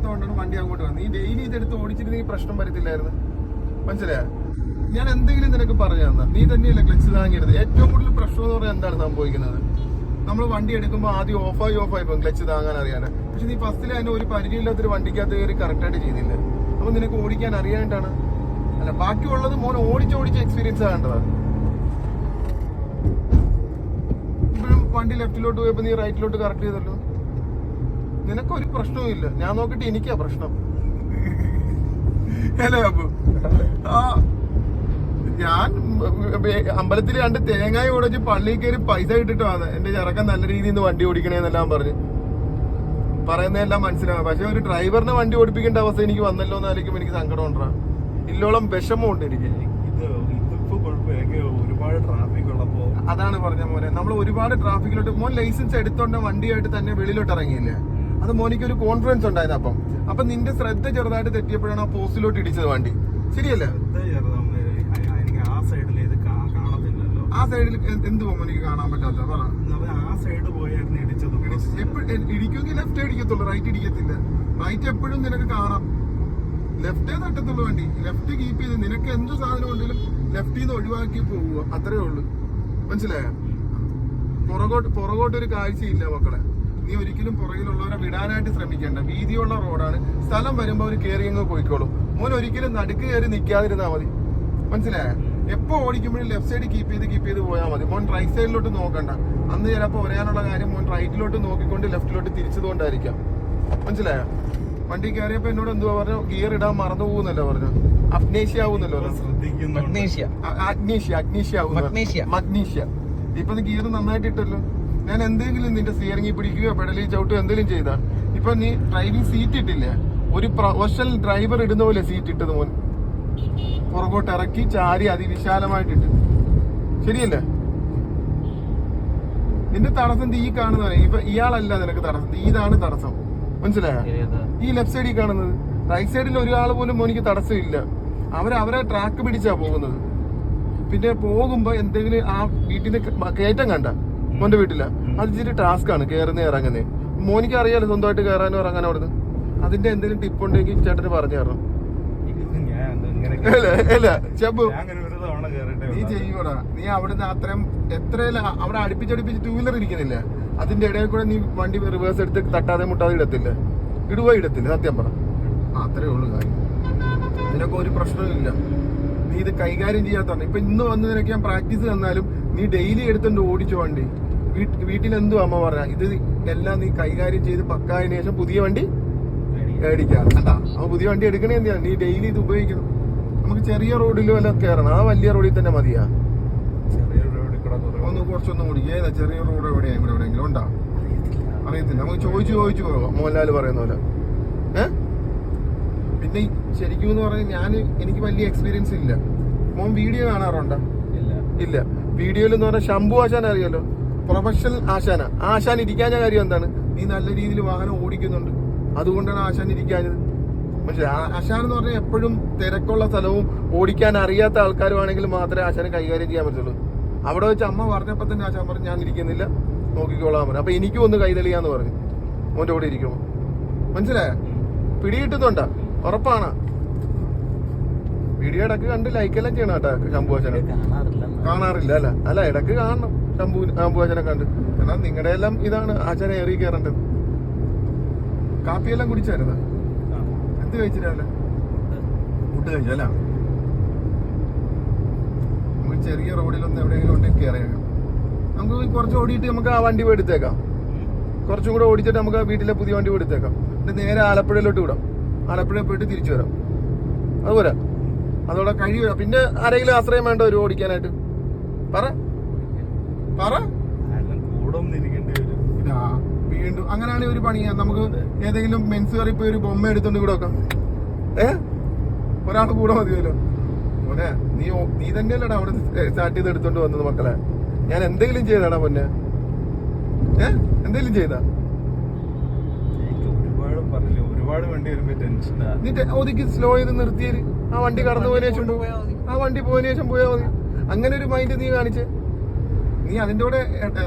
അറിയാത്തതുകൊണ്ടാണ് വണ്ടി അങ്ങോട്ട് വന്നത്. ഈ ഡെയിലി ഇതെടുത്ത് ഓടിച്ചിരുന്നെങ്കിൽ പ്രശ്നം വരത്തില്ലായിരുന്നു. മനസ്സിലായ? ഞാൻ എന്തെങ്കിലും നിനക്ക് പറഞ്ഞു തന്നാ. നീ തന്നെയല്ലേ ക്ലച്ച് താങ്ങരുത് ഏറ്റവും കൂടുതൽ പ്രശ്നം എന്ന് പറഞ്ഞാൽ എന്താണ് സംഭവിക്കുന്നത്? നമ്മൾ വണ്ടി എടുക്കുമ്പോൾ ആദ്യം ഓഫായി ഓഫായി പോകും ക്ലച്ച് താങ്ങാൻ അറിയാൻ പക്ഷെ നീ ഫസ്റ്റിൽ അതിന് ഒരു പരിചയമില്ലാത്തൊരു വണ്ടിക്കകത്ത് കയറി കറക്റ്റായിട്ട് ചെയ്തില്ല അപ്പൊ നിനക്ക് ഓടിക്കാൻ അറിയാണ്ടാണ് അല്ല ബാക്കിയുള്ളത് മോൻ ഓടിച്ച് ഓടിച്ച് എക്സ്പീരിയൻസ് ആകേണ്ടതാണ് ഇപ്പോഴും വണ്ടി ലെഫ്റ്റിലോട്ട് പോയപ്പോ നീ റൈറ്റിലോട്ട് കറക്റ്റ് ചെയ്തല്ലോ. നിനക്കൊരു പ്രശ്നവും ഇല്ല ഞാൻ നോക്കിട്ട് എനിക്കാ പ്രശ്നം. അല്ലേ അപ്പൊ ആ ഞാൻ അമ്പലത്തിൽ രണ്ട് തേങ്ങായ ഓടിച്ച് പള്ളിയിൽ കയറി പൈസ ഇട്ടിട്ട് വന്നത് എന്റെ ചെറുക്കൻ നല്ല രീതിയിൽ നിന്ന് വണ്ടി ഓടിക്കണേന്നെല്ലാം പറഞ്ഞ്. പറയുന്നതെല്ലാം മനസ്സിലാവും പക്ഷെ ഒരു ഡ്രൈവറിനെ വണ്ടി ഓടിപ്പിക്കേണ്ട അവസ്ഥ എനിക്ക് വന്നല്ലോ എന്ന് ആലോചിക്കുമ്പോൾ എനിക്ക് സങ്കടം ഉണ്ടാ ഇല്ലോളം വിഷമമുണ്ട് എനിക്ക്. ഒരുപാട് ട്രാഫിക് ഉള്ളപ്പോ അതാണ് പറഞ്ഞ മോനെ. നമ്മൾ ഒരുപാട് ട്രാഫിക്കിലോട്ട് മോൻ ലൈസൻസ് എടുത്തോണ്ട് വണ്ടിയായിട്ട് തന്നെ വെളിയിലോട്ട് ഇറങ്ങിയില്ലേ? അത് മോനിക്ക് ഒരു കോൺഫിഡൻസ് ഉണ്ടായിരുന്നു അപ്പം. അപ്പൊ നിന്റെ ശ്രദ്ധ ചെറുതായിട്ട് തെറ്റിയപ്പോഴാണ് ആ പോസ്റ്റിലോട്ട് ഇടിച്ചത് വണ്ടി. ശരിയല്ലേ? ആ സൈഡിൽ എന്ത് പോകും എനിക്ക് കാണാൻ പറ്റാത്ത പറ. ആ സൈഡ് പോയായിരുന്നു ഇടിച്ചത്. എപ്പോഴും ഇടിക്കുമെങ്കിൽ ലെഫ്റ്റ് ഇടിക്കത്തുള്ളൂ റൈറ്റ് ഇടിക്കത്തില്ല. റൈറ്റ് എപ്പോഴും നിനക്ക് കാണാം. ലെഫ്റ്റേ തട്ടത്തുള്ളൂ വണ്ടി. ലെഫ്റ്റ് കീപ്പ് ചെയ്ത് നിനക്ക് എന്ത് സാധനം ഉണ്ടെങ്കിലും ലെഫ്റ്റിൽ നിന്ന് ഒഴിവാക്കി പോവുക. അത്രേ ഉള്ളൂ. മനസ്സിലായോ? പുറകോട്ട് പുറകോട്ട് ഒരു കാഴ്ചയില്ല മക്കളെ. നീ ഒരിക്കലും പുറകിലുള്ളവരെ വിടാനായിട്ട് ശ്രമിക്കേണ്ട. വീതിയുള്ള റോഡാണ്. സ്ഥലം വരുമ്പോൾ അവർ കയറി അങ്ങ് പോയിക്കോളും. മോൻ ഒരിക്കലും നടുക്ക് കയറി നിൽക്കാതിരുന്നാൽ മതി. മനസ്സിലായ? എപ്പോ ഓടിക്കുമ്പോഴും ലെഫ്റ്റ് സൈഡ് കീപ്പ് ചെയ്ത് കീപ്പ് ചെയ്ത് പോയാൽ മതി. മോൻ റൈറ്റ് സൈഡിലോട്ട് നോക്കണ്ട. അന്ന് ചിലപ്പോൾ ഒരയാനുള്ള കാര്യം മോൻ റൈറ്റിലോട്ട് നോക്കിക്കൊണ്ട് ലെഫ്റ്റിലോട്ട് തിരിച്ചതുകൊണ്ടായിരിക്കാം. മനസ്സിലായോ? വണ്ടി കയറിയപ്പോ എന്നോട് എന്തുവാ പറഞ്ഞു? ഗിയർ ഇടാൻ മറന്നു പോകുന്നല്ലോ പറഞ്ഞു. അഗ്നേഷ്യ ആവുന്നല്ലോ അഗ്നേഷ്യ ശ്രദ്ധിക്കുന്നു. അഗ്നേഷ്യ. അഗ്നീഷ്യ അഗ്നീഷ്യ ആവുന്നു. മഗ്നീഷ്യ. മഗ്നീഷ്യ. ഇപ്പൊ ഗിയർ നന്നായിട്ട് ഇട്ടല്ലോ. ഞാൻ എന്തെങ്കിലും നിന്റെ സ്റ്റിയറിംഗിൽ പിടിക്കുകയോ പെടലിൽ ചവിട്ടുകയോ എന്തെങ്കിലും ചെയ്താൽ ഇപ്പൊ നീ ഡ്രൈവിംഗ് സീറ്റ് ഇട്ടില്ലേ? ഒരു പ്രൊഫഷണൽ ഡ്രൈവർ ഇടുന്ന പോലെ സീറ്റ് ഇട്ടത് മോൻ. പുറകോട്ട് ഇറക്കി ചാരി അതിവിശാലമായിട്ട് ഇട്ട് ശരിയല്ലേ? നിന്റെ തടസ്സം തീ കാണുന്ന ഇപ്പൊ ഇയാളല്ല നിനക്ക് തടസ്സം ഇതാണ് തടസ്സം. മനസ്സിലായോ? ഈ ലെഫ്റ്റ് സൈഡിൽ കാണുന്നത്. റൈറ്റ് സൈഡിൽ ഒരാൾ പോലും മോനിക്ക് തടസ്സമില്ല. ഇല്ല അവരവരെ ട്രാക്ക് പിടിച്ചാ പോകുന്നത്. പിന്നെ പോകുമ്പോ എന്തെങ്കിലും ആ വീട്ടിൽ നിന്ന് കയറ്റം കണ്ട. മോന്റെ വീട്ടില. അത് ഇച്ചിരി ടാസ്ക് ആണ് കയറുന്ന ഇറങ്ങുന്നേ. മോനിക്ക് അറിയാലോ സ്വന്തമായിട്ട് കയറാനും ഇറങ്ങാനും അവിടുന്ന്. അതിന്റെ എന്തെങ്കിലും ടിപ്പ് ഉണ്ടെങ്കിൽ ചേട്ടന് പറഞ്ഞു തരണം. നീ ചെയ്യൂടാ നീ അവിടുന്ന് അത്രയും എത്രയില അവിടെ അടുപ്പിച്ചടുപ്പിച്ച് ടൂ വീലർ ഇരിക്കുന്നില്ല. അതിന്റെ ഇടയിൽ കൂടെ നീ വണ്ടി റിവേഴ്സ് എടുത്ത് തട്ടാതെ മുട്ടാതെ ഇടത്തില്ല. ഇടുവോ ഇടത്തില്ല. സത്യം പറ. അത്രേ ഉള്ളൂ കാര്യം. നിനക്ക് ഒരു പ്രശ്നമില്ല നീ ഇത് കൈകാര്യം ചെയ്യാത്തതാണ്. ഇപ്പൊ ഇന്ന് വന്ന് നിനക്ക് ഞാൻ പ്രാക്ടീസ് തന്നാലും നീ ഡെയിലി എടുത്തോണ്ട് ഓടിച്ചു വണ്ടി. വീട്ടിൽ എന്തു അമ്മ പറഞ്ഞ? ഇത് എല്ലാം നീ കൈകാര്യം ചെയ്ത് പക്കായതിനു ശേഷം പുതിയ വണ്ടി മേടിക്കാം. കണ്ടാ? അപ്പൊ പുതിയ വണ്ടി എടുക്കണേ എന്തിനാ? നീ ഡെയിലി ഇത് ഉപയോഗിക്കണം. നമുക്ക് ചെറിയ റോഡിലും എല്ലാം കയറണം ആ വലിയ റോഡിൽ തന്നെ മതിയാ. ഒന്ന് കുറച്ചൊന്നും കൂടി. ഏതാ? ചെറിയ റോഡ് എവിടെയാ? ഇവിടെ എവിടെയെങ്കിലും ഉണ്ടാ? അറിയത്തില്ല. നമുക്ക് ചോദിച്ചു ചോദിച്ചു പോകാം. മോഹൻലാൽ പറയുന്ന പോലെ. ഏ? പിന്നെ ശരിക്കും എന്ന് പറഞ്ഞാൽ ഞാൻ എനിക്ക് വലിയ എക്സ്പീരിയൻസ് ഇല്ല. മോൻ വീഡിയോ കാണാറുണ്ടോ? ഇല്ല. ഇല്ല. വീഡിയോയിൽ എന്ന് പറഞ്ഞാൽ ശംഭു ആശാൻ അറിയാലോ? പ്രൊഫഷണൽ ആശാന. ആശാൻ ഇരിക്കാഞ്ഞ കാര്യം എന്താണ്? നീ നല്ല രീതിയിൽ വാഹനം ഓടിക്കുന്നുണ്ട്. അതുകൊണ്ടാണ് ആശാൻ ഇരിക്കാഞ്ഞത്. പക്ഷെ ആശാൻ എന്ന് പറഞ്ഞാൽ എപ്പോഴും തിരക്കുള്ള സ്ഥലവും ഓടിക്കാൻ അറിയാത്ത ആൾക്കാരുമാണെങ്കിൽ മാത്രമേ ആശാന് കൈകാര്യം ചെയ്യാൻ പറ്റുള്ളൂ. അവിടെ വെച്ച് അമ്മ പറഞ്ഞപ്പോ തന്നെ ആശാൻ പറഞ്ഞു ഞാൻ ഇരിക്കുന്നില്ല. നോക്കിക്കോളാൻ പറഞ്ഞു. അപ്പൊ എനിക്കും ഒന്ന് കൈതെളിയാന്ന് പറഞ്ഞു. മോന്റെ കൂടെ ഇരിക്കും മനസ്സിലായ? പിടികിട്ടുന്നുണ്ട? ഉറപ്പാണ്? വീഡിയോ ഇടയ്ക്ക് കണ്ട് ലൈക്കെല്ലാം ചെയ്യണം കേട്ടാ ശംഭു ആശാനെ. കാണാറില്ല. അല്ല? അല്ല ഇടയ്ക്ക് കാണണം. ശംഭു ശംഭുവാചനെ കണ്ട്. എന്നാൽ നിങ്ങളുടെ എല്ലാം ഇതാണ് ആചാരം ഏറി കയറേണ്ടത് കാപ്പിയെല്ലാം കുടിച്ചായിരുന്ന? എന്ത് കഴിച്ചിട്ടല്ല ഫുഡ് കഴിച്ചല്ല നമുക്ക് ചെറിയ റോഡിലൊന്നും എവിടെയെങ്കിലും ഉണ്ടെങ്കിൽ കയറിയേക്കാം നമുക്ക് കുറച്ച് ഓടിയിട്ട് നമുക്ക് ആ വണ്ടി എടുത്തേക്കാം. കുറച്ചും കൂടെ ഓടിച്ചിട്ട് നമുക്ക് ആ വീട്ടിലെ പുതിയ വണ്ടി എടുത്തേക്കാം. എന്നിട്ട് നേരെ ആലപ്പുഴയിലോട്ട് വിടാം. ആലപ്പുഴയിൽ പോയിട്ട് തിരിച്ചു വരാം. അതുപോലെ. അതോടെ കഴിയുക. പിന്നെ ആരെങ്കിലും ആശ്രയം വേണ്ട ഒരു ഓടിക്കാനായിട്ട്. പറ. പറ. കൂടെ വീണ്ടും അങ്ങനെയാണെങ്കിൽ ഒരു പണി. നമുക്ക് ഏതെങ്കിലും മെൻസ് കറി പോയി ഒരു ബൊമ്മ എടുത്തോണ്ട് ഇവിടെ വെക്കാം. ഏ? ഒരാൾ കൂടെ മതിയല്ലോ. മോനെ നീ നീ തന്നെയല്ലടാ അവിടെ സ്റ്റാർട്ട് ചെയ്ത് എടുത്തോണ്ട് വന്നത് മക്കളെ. ഞാൻ എന്തെങ്കിലും ചെയ്താടാ പൊന്നെ. ഏ? എന്തെങ്കിലും ചെയ്താ? ഒരുപാട് വണ്ടി വരുമ്പോ ടെൻഷനാ ഒതുക്കി സ്ലോ ചെയ്ത് നിർത്തിയത് ആ വണ്ടി കടന്നു പോയതിനു ശേഷം ആ വണ്ടി പോയതിനു ശേഷം പോയാൽ മതി. അങ്ങനെ ഒരു മൈൻഡ് നീ കാണിച്ച്. നീ അതിന്റെ കൂടെ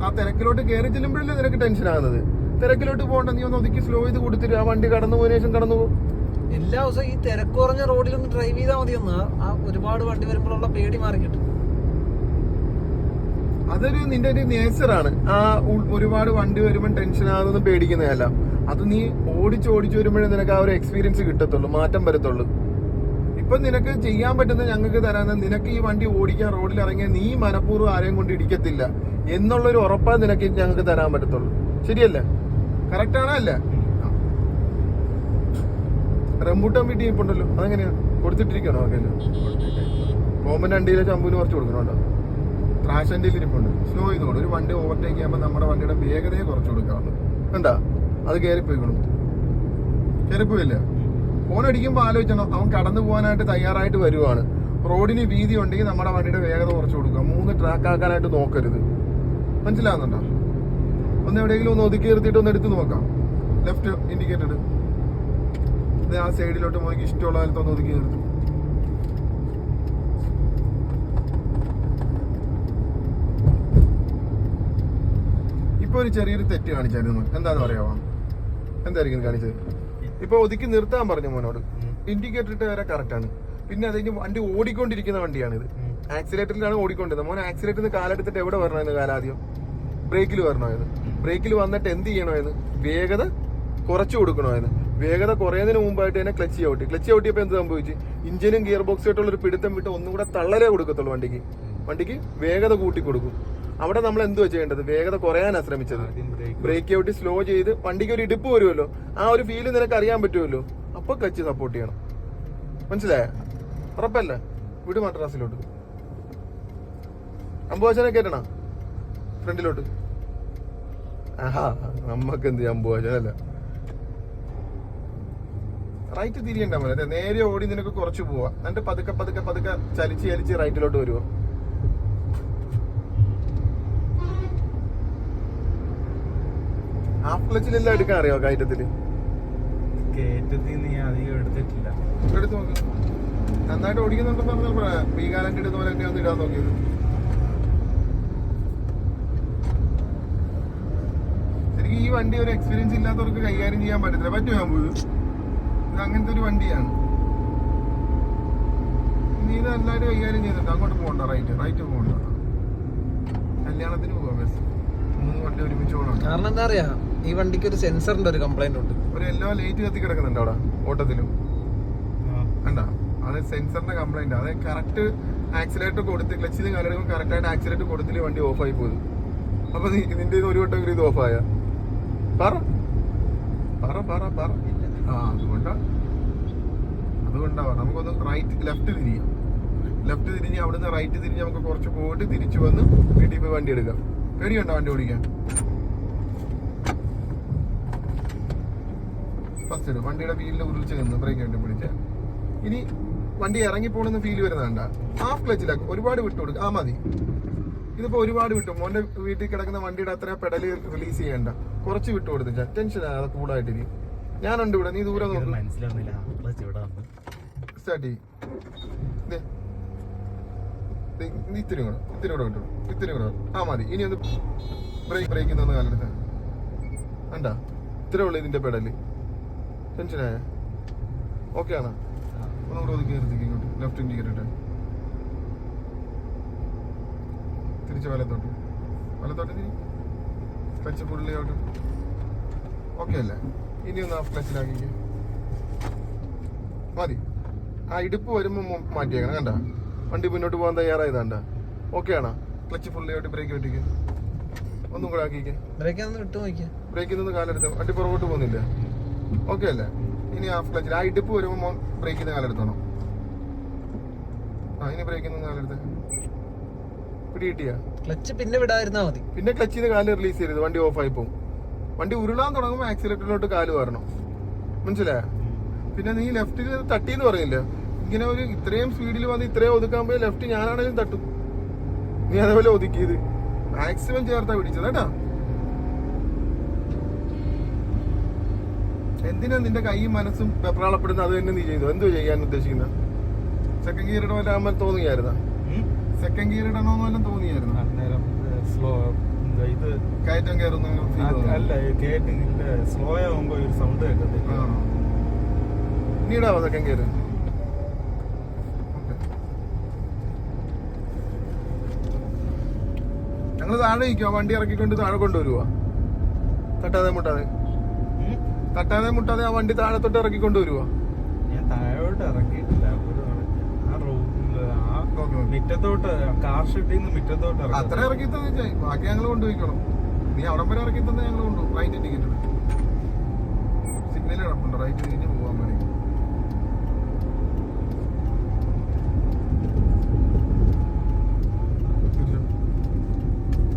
ആ തിരക്കിലോട്ട് കയറി ചെല്ലുമ്പോഴല്ലേ നിനക്ക് ടെൻഷൻ ആകുന്നത്? തിരക്കിലോട്ട് പോകണ്ട നീ ഒന്ന് ഒതുക്കി സ്ലോ ചെയ്ത് കൊടുത്തിട്ട് ആ വണ്ടി കടന്നു പോയ ശേഷം കടന്നു പോകും എല്ലാ ദിവസവും ഈ തിരക്ക് കുറഞ്ഞ റോഡിലൊന്ന് ഡ്രൈവ് ചെയ്താൽ മതി ഒന്ന് ആ- ഒരുപാട് വണ്ടി വരുമ്പോഴുള്ള പേടി മാറി കിട്ടും അതൊരു നിന്റെ ഒരു നേച്ചറാണ് ആ ഒരുപാട് വണ്ടി വരുമ്പോൾ ടെൻഷൻ ആകുന്നതും പേടിക്കുന്നതല്ല. അത് നീ ഓടിച്ച് ഓടിച്ച് വരുമ്പോഴേ നിനക്ക് ആ ഒരു എക്സ്പീരിയൻസ് കിട്ടത്തുള്ളൂ മാറ്റം വരത്തുള്ളൂ. ഇപ്പൊ നിനക്ക് ചെയ്യാൻ പറ്റുന്ന ഞങ്ങൾക്ക് തരാന്ന് നിനക്ക് ഈ വണ്ടി ഓടിക്കാൻ റോഡിൽ ഇറങ്ങിയാൽ നീ മനഃപൂർവം ആരെയും കൊണ്ട് ഇടിക്കത്തില്ല എന്നുള്ളൊരു ഉറപ്പാ നിനക്ക് ഞങ്ങൾക്ക് തരാൻ പറ്റത്തുള്ളൂ. ശരിയല്ലേ? കറക്റ്റ് ആണോ അല്ല? റംബൂട്ടാൻ വീട്ടിൽ ഇപ്പുണ്ടല്ലോ അതെങ്ങനെയാ? കൊടുത്തിട്ടിരിക്കണോ അതൊക്കെ കോമ്പൻ വണ്ടിയിലെ ചമ്പൂന് കുറച്ച് കൊടുക്കണോട്ടോ ത്രാശന്റെ ഇരിപ്പുണ്ട്. സ്ലോ ചെയ്തോളൂ. ഒരു വണ്ടി ഓവർടേക്ക് ചെയ്യുമ്പോൾ നമ്മുടെ വണ്ടിയുടെ വേഗതയെ കുറച്ച് കൊടുക്കാറുണ്ട് കണ്ടാ? അത് കയറിപ്പോയിക്കോളും കയറിപ്പോയില്ല ഫോൺ അടിക്കുമ്പോൾ ആലോചിക്കണം അവൻ കടന്നു പോകാനായിട്ട് തയ്യാറായിട്ട് വരുവാണ്. റോഡിന് വീതി ഉണ്ടെങ്കിൽ നമ്മുടെ വണ്ടിയുടെ വേഗത കുറച്ച് കൊടുക്കുക. മൂന്ന് ട്രാക്ക് ആക്കാനായിട്ട് നോക്കരുത്. മനസ്സിലാകുന്നുണ്ടോ ഒന്ന് എവിടെയെങ്കിലും ഒന്ന് ഒതുക്കി നിർത്തിയിട്ട് ഒന്ന് എടുത്ത് നോക്കാം. ലെഫ്റ്റ് ഇൻഡിക്കേറ്റഡ് ഇത് ആ സൈഡിലോട്ട് നോക്കി ഇഷ്ടമുള്ള കാലത്ത് ഒന്ന് ഒതുക്കി നിർത്തും. ഇപ്പൊ ഒരു ചെറിയൊരു തെറ്റ് കാണിച്ചായിരുന്നു. എന്താന്ന് പറയാമോ എന്തായിരിക്കും കാണിച്ചത്? ഇപ്പൊ ഒതുക്കി നിർത്താൻ പറഞ്ഞു മോനോട്. ഇൻഡിക്കേറ്റർ ഇട്ട് വരെ കറക്റ്റ് ആണ്. പിന്നെ അതിന് വണ്ടി ഓടിക്കൊണ്ടിരിക്കുന്ന വണ്ടിയാണ് ഇത്. ആക്സിലേറ്ററിലാണ് ഓടിക്കൊണ്ടിരുന്നത്. മോൻ ആക്സിലേറ്ററിൽ നിന്ന് കാലെടുത്തിട്ട് എവിടെ വരണമായിരുന്നു കാലാദ്യം? ബ്രേക്കിൽ വരണമായിരുന്നു. ബ്രേക്കിൽ വന്നിട്ട് എന്ത് ചെയ്യണമായിരുന്നു? വേഗത കുറച്ചു കൊടുക്കണമായിരുന്നു. വേഗത കുറയുന്നതിന് മുമ്പായിട്ട് തന്നെ ക്ലച്ച് ചവിട്ടി. ക്ലച്ച് ചവിട്ടിയപ്പോൾ എന്ത് സംഭവിച്ചു? ഇഞ്ചിനും ഗിയർ ബോക്സും ആയിട്ടുള്ള ഒരു പിടുത്തം വിട്ട് ഒന്നും കൂടെ തള്ളലേ കൊടുക്കത്തുള്ളൂ വണ്ടിക്ക്. വണ്ടിക്ക് വേഗത കൂട്ടി കൊടുക്കും അവിടെ നമ്മൾ എന്തുവാ ചെയ്യേണ്ടത്? വേഗത കുറയാനാണ് ശ്രമിച്ചത്. ബ്രേക്ക് ഔട്ട് സ്ലോ ചെയ്ത് വണ്ടിക്ക് ഒരു ഇടിപ്പ് വരുമല്ലോ. ആ ഒരു ഫീൽ നിനക്ക് അറിയാൻ പറ്റുമല്ലോ. അപ്പൊ കച്ച് സപ്പോർട്ട് ചെയ്യണം. മനസ്സിലായ? ഉറപ്പല്ല? വിട് മദ്രാസിലോട്ട്. അമ്പുവാശനെ കേട്ടണ ഫ്രണ്ടിലോട്ട്. ആഹാ നമ്മക്ക് എന്ത് അമ്പുവാചനല്ല റൈറ്റ് തിരിയണ്ട മോനെ. നേരെ ഓടി നിനക്ക് കുറച്ച് പോവാ. എന്നിട്ട് പതുക്കെ പതുക്കെ പതുക്കെ ചലിച്ച് ചലിച്ച് റൈറ്റിലോട്ട് വരുവോ? ഹാഫ് ക്ലച്ചിലെല്ലാം എടുക്കാൻ അറിയോ കയറ്റത്തിൽ? കയറ്റത്തിൽ നീ അധികം എടുത്തിട്ടില്ല. എടുത്ത് നോക്ക്. നന്നായിട്ട് ഓടിക്കുന്നുണ്ടെന്ന് പറഞ്ഞപ്പോഴാ ബീഗാലന്റെ ഇടുന്ന പോലെ തന്നെ ഒന്ന് ഇടാൻ നോക്കിയത്. ശരിക്കും ഈ വണ്ടി ഒരു എക്സ്പീരിയൻസ് ഇല്ലാത്തവർക്ക് കൈകാര്യം ചെയ്യാൻ പറ്റത്തില്ല. പറ്റുമോ ഞാൻ പോയത്? ഇത് അങ്ങനത്തെ ഒരു വണ്ടിയാണ്. നീ ഇത് എല്ലാവരും കൈകാര്യം ചെയ്തിട്ട് അങ്ങോട്ട് പോകണ്ട റൈറ്റ് റൈറ്റ് പോകണ്ട. കല്യാണത്തിന് പോകാം ബസ്. മൂന്ന് വണ്ടി ഒരുമിച്ച് പോകണം. കാരണം എന്താ അറിയാ? ഈ വണ്ടിക്ക് ഒരു സെൻസറിന്റെ ഒരു കംപ്ലൈന്റ് ഉണ്ട്. ഒരു എല്ലോ ലൈറ്റ് കത്തി കിടക്കുന്നുണ്ട് അവിടെ ഓട്ടത്തിലും. കണ്ട? അത് സെൻസറിന്റെ കംപ്ലൈന്റ് അത് കറക്റ്റ് ആക്സിലേറ്റർ കൊടുത്ത് ക്ലച്ചിൽ കാലെടുക്കും കറക്റ്റ് ആയിട്ട് ആക്സിലേറ്റർ കൊടുത്തില്ല വണ്ടി ഓഫ് ആയി പോകും അപ്പൊ നിന്റെ ഒരു വട്ടം ഇത് ഓഫ് ആയ? പറ. പറ പറ പറ. ആ അതുകൊണ്ടാ. അതുകൊണ്ടാവാ നമുക്കൊന്ന് റൈറ്റ് ലെഫ്റ്റ് തിരിയാം. ലെഫ്റ്റ് തിരിഞ്ഞ് അവിടുന്ന് റൈറ്റ് തിരിഞ്ഞ് നമുക്ക് കുറച്ച് പോയിട്ട് തിരിച്ചു വന്ന് വീട്ടിൽ പോയി വണ്ടി എടുക്കാം. പേടിയുണ്ടോ വണ്ടി ഓടിക്കാൻ? ഫസ്റ്റ് ഇടും. വണ്ടിയുടെ വീലിന്റെ ഉരുളിച്ച് നിന്ന് ബ്രേക്ക് ആയിട്ട് പിടിച്ച്. ഇനി വണ്ടി ഇറങ്ങി പോണെന്ന് ഫീൽ വരുന്നതണ്ട ഹാഫ് ക്ലച്ചിലാക്കും ഒരുപാട് വിട്ടു കൊടുക്കുക ആ മതി. ഇതിപ്പോ ഒരുപാട് വിട്ടു. മോന്റെ വീട്ടിൽ കിടക്കുന്ന വണ്ടിയുടെ അത്ര പെഡൽ റിലീസ് ചെയ്യണ്ട. കുറച്ച് വിട്ടു കൊടുത്തില്ല ടെൻഷൻ ആകാതെ കൂളായിട്ടിരിക്കും ഞാനുണ്ട് ഇവിടെ. നീ ദൂരെ നോക്കും. സ്റ്റാർട്ട് ചെയ്യും. ഇത്തിരി കൂടെ ഇത്തിരി കൂടെ വിട്ടു. ഇത്തിരി കൂടെ. ആ മതി. ഇനി ഒന്ന് ബ്രേക്ക് ബ്രേക്ക് നിന്ന് കാലെടുത്ത് കണ്ടാ? ഇത്രേ ഉള്ളു ഇതിന്റെ പെടൽ ടെൻഷനായ ഓക്കെ ആണോ? ഒന്നുകൂടെ ഒതുക്കി നിർത്തിക്ക് ഇങ്ങോട്ട്. ലെഫ്റ്റ് ഇൻഡിക്കേറ്റർ തിരിച്ച് വലത്തോട്ട്. വലത്തോട്ട് തിരി. ക്ലച്ച് പുള്ളിയോട്ട് ഓക്കെ അല്ലേ? ഇനി ഒന്ന് ഹാഫ് ക്ലച്ചിലാക്കിക്ക് മതി. ആ ഇടുപ്പ് വരുമ്പോൾ മാറ്റിയേക്കണം കണ്ട? വണ്ടി മുന്നോട്ട് പോകാൻ തയ്യാറായതാണ്ട? ഓക്കെ ആണോ? ക്ലച്ച് ഫുള്ളി ഔട്ട് ബ്രേക്ക് വെട്ടിക്ക്. ഒന്നും കൂടെ ആക്കിക്ക്. ബ്രേക്ക് നിന്ന് വിട്ടു നോക്കിയാ ബ്രേക്കിൽ നിന്ന് കാലെടുത്ത്. വണ്ടി പുറകോട്ട് പോകുന്നില്ല? ഓക്കെ അല്ലേ? ഇനി ഹാഫ് ക്ലച്ച് ആ ഇടുപ്പ് വരുമ്പോൾ ബ്രേക്കിൽ നിന്ന് കാലെടുത്തോണം. ആ ഇനി ബ്രേക്കിന്ന് കാലെടുത്ത്. പിടി കിട്ടിയാ ക്ലച്ച് പിന്നെ വിടാതിരുന്നാ മതി. പിന്നെ ക്ലച്ച് ചെയ്ത് കാൽ റിലീസ് ചെയ്യരുത്. വണ്ടി ഓഫ് ആയി പോകും വണ്ടി ഉരുളാൻ തുടങ്ങുമ്പോൾ ആക്സിലേറ്ററിലോട്ട് കാൽ വരണം. മനസ്സിലായ? പിന്നെ നീ ലെഫ്റ്റിൽ തട്ടി എന്ന് പറയില്ല? ഇങ്ങനെ ഒരു ഇത്രയും സ്പീഡിൽ വന്ന് ഇത്രയും ഒതുക്കാൻ പോയി ലെഫ്റ്റ് ഞാനാണെങ്കിലും തട്ടും. നീ അതേപോലെ ഒതുക്കിയത്. മാക്സിമം ചേർത്താ പിടിച്ചത് കേട്ടാ. എന്തിനാ നിന്റെ കൈയും മനസ്സും വെപ്രാളപ്പെടുന്ന അത് തന്നെ നീ ചെയ്തു. എന്തോ ചെയ്യാൻ ഉദ്ദേശിക്കുന്ന? സെക്കൻഡ് ഗിയർ അമ്മ തോന്നിയായിരുന്ന? സെക്കൻഡ് ഗിയർ ഇടണമെന്ന് വല്ലതും തോന്നിയായിരുന്നു? അന്നേരം സ്ലോ ഇത്? കയറ്റം കയറുന്ന അല്ല കേട്ടില്ല സ്ലോ ആവുമ്പോ ഒരു സൗണ്ട് കേൾക്കത്തില്ല. ആ. നീടാവോ സെക്കൻഡ് ഗിയർ ഞങ്ങൾ താഴെ നിൽക്കുക വണ്ടി ഇറക്കിക്കൊണ്ട് താഴെ കൊണ്ടുവരുവാ. തട്ടാതെ മുട്ടാതെ. തട്ടാതെ മുട്ടാതെ ആ വണ്ടി താഴത്തോട്ട് ഇറക്കിക്കൊണ്ട് വരുവാ ഞാൻ താഴോട്ട് ഇറക്കിയിട്ടില്ല മുറ്റത്തോട്ട് കാർ ഷെഡിൽ നിന്ന് മിറ്റത്തോട്ട് ഇറക്കാം. അത്ര ഇറക്കി തന്നെ ബാക്കി ഞങ്ങൾ കൊണ്ടുപോയിക്കണം നീ അവിടം വരെ ഇറക്കി തന്നെ ഞങ്ങൾ കൊണ്ടുപോകും റൈറ്റ് ടിക്കറ്റ് സിഗ്നൽ കിടപ്പുണ്ട്. റൈറ്റ് തിരിഞ്ഞ് പോകാൻ വേണ്ടി.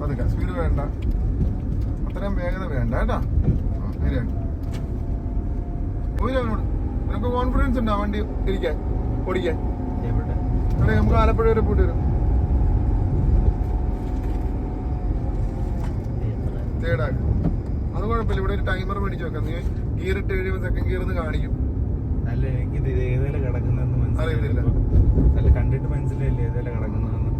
പതുക്കെ. സ്പീഡ് വേണ്ട. അത്രയും വേഗത വേണ്ട കേട്ടാ. പോയില്ല അവനോട്? നിനക്ക് കോൺഫിഡൻസ് ഉണ്ടോ വണ്ടി ഇരിക്കാൻ ഓടിക്കാൻ. അല്ലെ നമുക്ക് ആലപ്പുഴ വരെ പോയിട്ട് വരും. തേടാക്ക് അത് കുഴപ്പമില്ല ഇവിടെ ഒരു ടൈമർ മേടിച്ച് വെക്കാം. നീ ഗിയർ ഇട്ട് കഴിയുമ്പോൾ സെക്കൻഡ് ഗിയർ എന്ന് കാണിക്കും. അല്ല എനിക്ക് ഇത് ഏതിലെ കിടക്കുന്നതെന്ന് അറിയത്തില്ല. മനസ്സിലായില്ല അല്ല കണ്ടിട്ട് മനസ്സിലായില്ല ഏതെല്ലാം കിടക്കുന്നതെന്ന്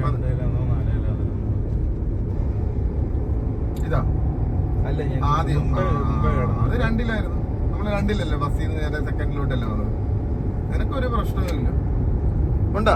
രണ്ടിലാണോ നാലിലാണോ ഇതാ അല്ല ഞാൻ ആദ്യം. അത് രണ്ടിലായിരുന്നു. നമ്മൾ രണ്ടിലല്ലേ? ബസ്സിൽ നിന്ന് നേരെ സെക്കൻഡിലോട്ടല്ലേ വന്നത്? നിനക്കൊരു പ്രശ്നമില്ല ഉണ്ടാ?